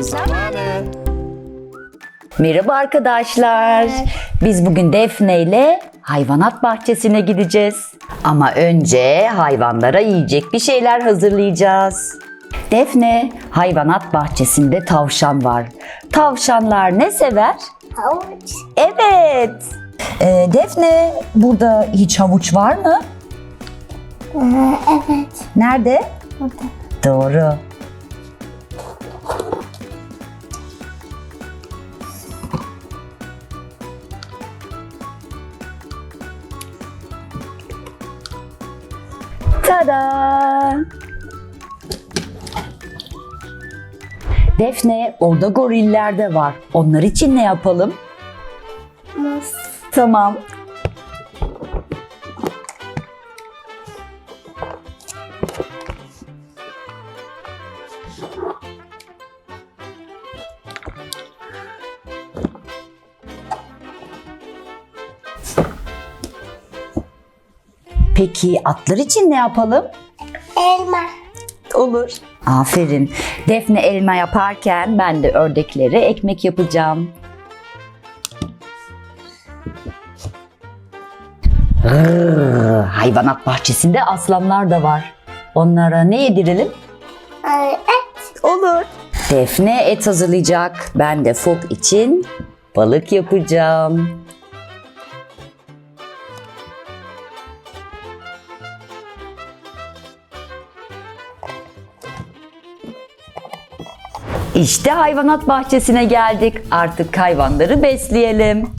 Zamanı. Merhaba arkadaşlar. Biz bugün Defne ile hayvanat bahçesine gideceğiz. Ama önce hayvanlara yiyecek bir şeyler hazırlayacağız. Defne, hayvanat bahçesinde tavşan var. Tavşanlar ne sever? Havuç. Evet. Ee, Defne, burada hiç havuç var mı? evet. Nerede? Burada. Doğru. Tada! Defne, orada goriller de var. Onlar için ne yapalım? Muz. Tamam. Peki atlar için ne yapalım? Elma. Olur. Aferin. Defne elma yaparken ben de ördeklere ekmek yapacağım. Rrr, hayvanat bahçesinde aslanlar da var. Onlara ne yedirelim? Et. Olur. Defne et hazırlayacak. Ben de Fok için balık yapacağım. İşte hayvanat bahçesine geldik. Artık hayvanları besleyelim.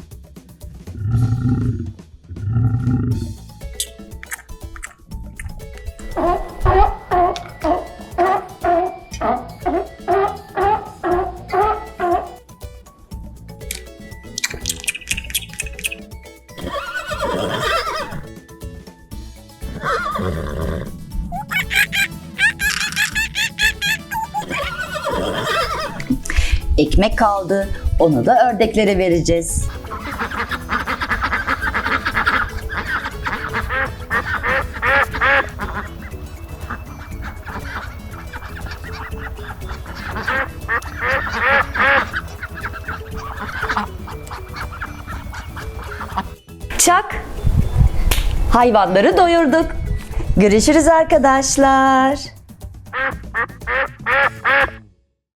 Ekmek kaldı. Onu da ördeklere vereceğiz. Çak. Hayvanları doyurduk. Görüşürüz arkadaşlar.